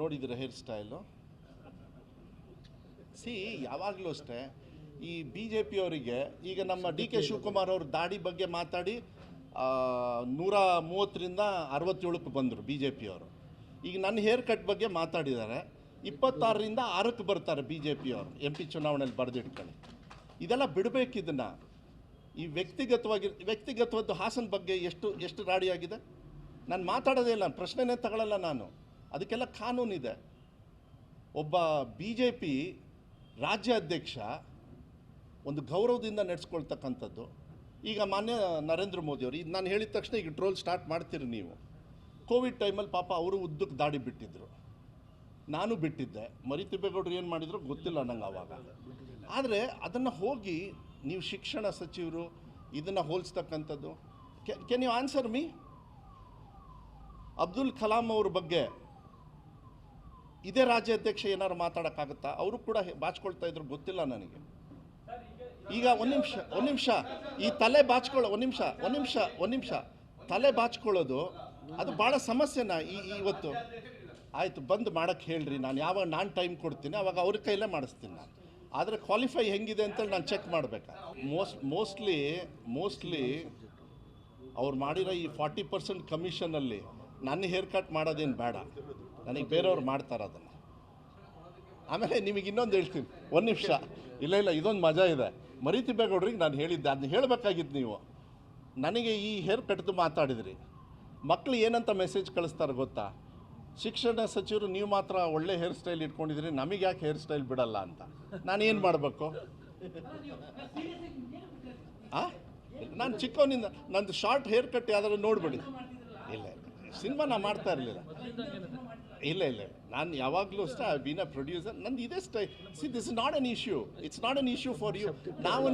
ನೋಡಿದ್ರೆ hair style C ಯಾವಾಗಲೂ ಅಷ್ಟೇ ಈ ಬಿ ಜೆ ಪಿಯವರಿಗೆ ಈಗ ನಮ್ಮ ಡಿ ಕೆ ಶಿವಕುಮಾರ್ ಅವರು ದಾಡಿ ಬಗ್ಗೆ ಮಾತಾಡಿ ನೂರ ಮೂವತ್ತರಿಂದ ಅರವತ್ತೇಳಕ್ಕೆ ಬಂದರು ಬಿ ಜೆ ಪಿಯವರು ಈಗ ನನ್ನ ಹೇರ್ ಕಟ್ ಬಗ್ಗೆ ಮಾತಾಡಿದ್ದಾರೆ. ಇಪ್ಪತ್ತಾರರಿಂದ ಆರಕ್ಕೆ ಬರ್ತಾರೆ ಬಿ ಜೆ ಪಿಯವರು ಎಂ ಪಿ ಚುನಾವಣೆಯಲ್ಲಿ ಬರೆದಿಟ್ಕೊಳ್ಳಿ. ಇದೆಲ್ಲ ಬಿಡಬೇಕು ಇದನ್ನು ಈ ವ್ಯಕ್ತಿಗತವಾಗಿ ವ್ಯಕ್ತಿಗತವಾದ ಹಾಸನ ಬಗ್ಗೆ ಎಷ್ಟು ಎಷ್ಟು ರಾಡಿಯಾಗಿದೆ ನಾನು ಮಾತಾಡೋದೇ ಇಲ್ಲ ಪ್ರಶ್ನೆನೇ ತಗೊಳ್ಳಲ್ಲ ನಾನು. ಅದಕ್ಕೆಲ್ಲ ಕಾನೂನಿದೆ. ಒಬ್ಬ ಬಿ ಜೆ ಪಿ ರಾಜ್ಯ ಅಧ್ಯಕ್ಷ ಒಂದು ಗೌರವದಿಂದ ನಡೆಸ್ಕೊಳ್ತಕ್ಕಂಥದ್ದು. ಈಗ ಮಾನ್ಯ ನರೇಂದ್ರ ಮೋದಿಯವರು ಇದು ನಾನು ಹೇಳಿದ ತಕ್ಷಣ ಈಗ ಟ್ರೋಲ್ ಸ್ಟಾರ್ಟ್ ಮಾಡ್ತೀರಿ ನೀವು. ಕೋವಿಡ್ ಟೈಮಲ್ಲಿ ಪಾಪ ಅವರು ಉದ್ದಕ್ಕೆ ದಾಡಿ ಬಿಟ್ಟಿದ್ದರು ನಾನು ಬಿಟ್ಟಿದ್ದೆ. ಮರಿತಿಬ್ಬೇಗೌಡರು ಏನು ಮಾಡಿದ್ರು ಗೊತ್ತಿಲ್ಲ ನಂಗೆ ಆವಾಗ ಆದರೆ ಅದನ್ನು ಹೋಗಿ ನೀವು ಶಿಕ್ಷಣ ಸಚಿವರು ಇದನ್ನು ಹೋಲಿಸ್ತಕ್ಕಂಥದ್ದು. Can you answer me Abdul Kalam ಅವ್ರ ಬಗ್ಗೆ ಇದೇ ರಾಜ್ಯಾಧ್ಯಕ್ಷ ಏನಾದ್ರು ಮಾತಾಡೋಕ್ಕಾಗುತ್ತಾ? ಅವರು ಕೂಡ ಬಾಚ್ಕೊಳ್ತಾ ಇದ್ರು, ಗೊತ್ತಿಲ್ಲ ನನಗೆ. ಈಗ ಒಂದು ನಿಮಿಷ ಒಂದು ನಿಮಿಷ. ಈ ತಲೆ ಬಾಚ್ಕೊಳ್ಳೋ, ಒಂದು ನಿಮಿಷ ಒಂದು ನಿಮಿಷ ಒಂದು ನಿಮಿಷ. ತಲೆ ಬಾಚ್ಕೊಳ್ಳೋದು, ಅದು ಭಾಳ ಸಮಸ್ಯೆನ ಈ ಈ ಇವತ್ತು? ಆಯಿತು, ಬಂದು ಮಾಡೋಕ್ಕೆ ಹೇಳ್ರಿ. ನಾನು ಯಾವಾಗ, ನಾನು ಟೈಮ್ ಕೊಡ್ತೀನಿ, ಅವಾಗ ಅವ್ರ ಕೈಲೇ ಮಾಡಿಸ್ತೀನಿ ನಾನು. ಆದರೆ ಕ್ವಾಲಿಫೈ ಹೆಂಗಿದೆ ಅಂತೇಳಿ ನಾನು ಚೆಕ್ ಮಾಡಬೇಕಾ? ಮೋಸ್ಟ್ ಮೋಸ್ಟ್ಲಿ ಮೋಸ್ಟ್ಲಿ ಅವ್ರು ಮಾಡಿರೋ ಈ ಫಾರ್ಟಿ ಪರ್ಸೆಂಟ್ ಕಮಿಷನಲ್ಲಿ ನನ್ನ ಹೇರ್ ಕಟ್ ಮಾಡೋದೇನು ಬೇಡ. ನನಗೆ ಬೇರೆಯವ್ರು ಮಾಡ್ತಾರೆ ಅದನ್ನು. ಆಮೇಲೆ ನಿಮಗೆ ಇನ್ನೊಂದು ಹೇಳ್ತೀನಿ. ಒಂದು ನಿಮಿಷ. ಇಲ್ಲ ಇಲ್ಲ, ಇದೊಂದು ಮಜಾ ಇದೆ. ಮರಿತಿಬೇಗೌಡ್ರಿಗೆ ನಾನು ಹೇಳಿದ್ದೆ. ಅದನ್ನ ಹೇಳಬೇಕಾಗಿತ್ತು ನೀವು. ನನಗೆ ಈ ಹೇರ್ ಕಟ್ದು ಮಾತಾಡಿದ್ರಿ. ಮಕ್ಕಳು ಏನಂತ ಮೆಸೇಜ್ ಕಳಿಸ್ತಾರೆ ಗೊತ್ತಾ? ಶಿಕ್ಷಣ ಸಚಿವರು ನೀವು ಮಾತ್ರ ಒಳ್ಳೆ ಹೇರ್ ಸ್ಟೈಲ್ ಇಟ್ಕೊಂಡಿದ್ರಿ, ನಮಗೆ ಯಾಕೆ ಹೇರ್ ಸ್ಟೈಲ್ ಬಿಡಲ್ಲ ಅಂತ. ನಾನು ಏನು ಮಾಡಬೇಕು? ಆ? ನಾನು ಚಿಕ್ಕವನಿಂದ, ನಂದು ಶಾರ್ಟ್ ಹೇರ್ ಕಟ್ ಯಾವ್ದಾದ್ರು ನೋಡ್ಬಿಡಿ. ಇಲ್ಲ ಸಿನಿಮಾ ನಾ ಮಾಡ್ತಾ ಇರಲಿಲ್ಲ. ಇಲ್ಲ ಇಲ್ಲ. ನಾನು ಯಾವಾಗಲೂ ಅಷ್ಟೇ ಐ ಬೀನ್ ಅ ಪ್ರೊಡ್ಯೂಸರ್ ನಂದು ಇದೇ ಸ್ಟೈ C this is not an issue it's not an issue for you ನಾವು